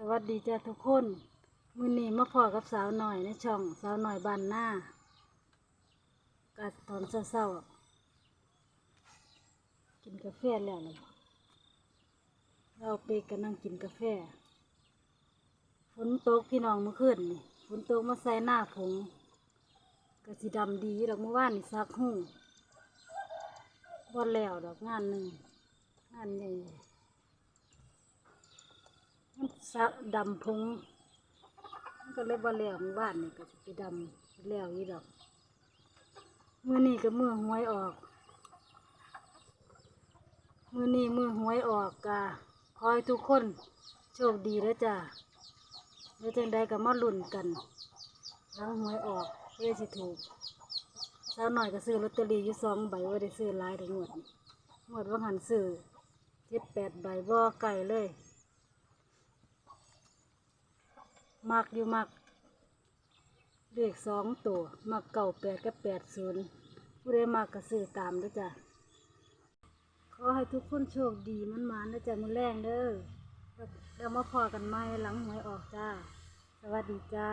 สวัสดีจ้าทุกคน มือนี้มาพอกับสาวหน่อยในช่องสาวหน่อยบานหน้า กัดตอนเศร้าๆกินกาแฟแล้วล่ะเราไปกันนั่งกินกาแฟ ฝนตกพี่น้องเมื่อคืนนี่ฝนตกมาใส่หน้าผงก็สิดำดีดอกเมื่อวานนี่ซักหูบ่แล้วดอกงานหนึ่งงานใหญ่ มันสะดำพงก็เลยบ่แล้วหมู่บ้านนี่ก็สิไปดำแล้วอีดอกมื้อนี้ก็มื้อหวยออกมื้อนี้มื้อหวยออกกะขอให้ทุกคนโชคดีเด้อจ้าแล้วจังใดก็มาลุ้นกันหลังหวยออกเพื่อสิถูกสาหน่อยก็ซื้อลอตเตอรี่อยู่สองใบว่าได้ซื้อหลายถึงงวดนี้งวดว่าหันซื้อเจ็ดแปดใบบ่ไก่เลย มักอยู่มักเลขสองตัวมักเก่าแปดกับแปดศูนย์ผู้ใดมักก็ซื้อตามด้วยจ้ะขอให้ทุกคนโชคดีมันมานะจ้ะมือแรงเด้อแล้วมาพอกันไหมหลังหวยออกจ้า สวัสดีจ้า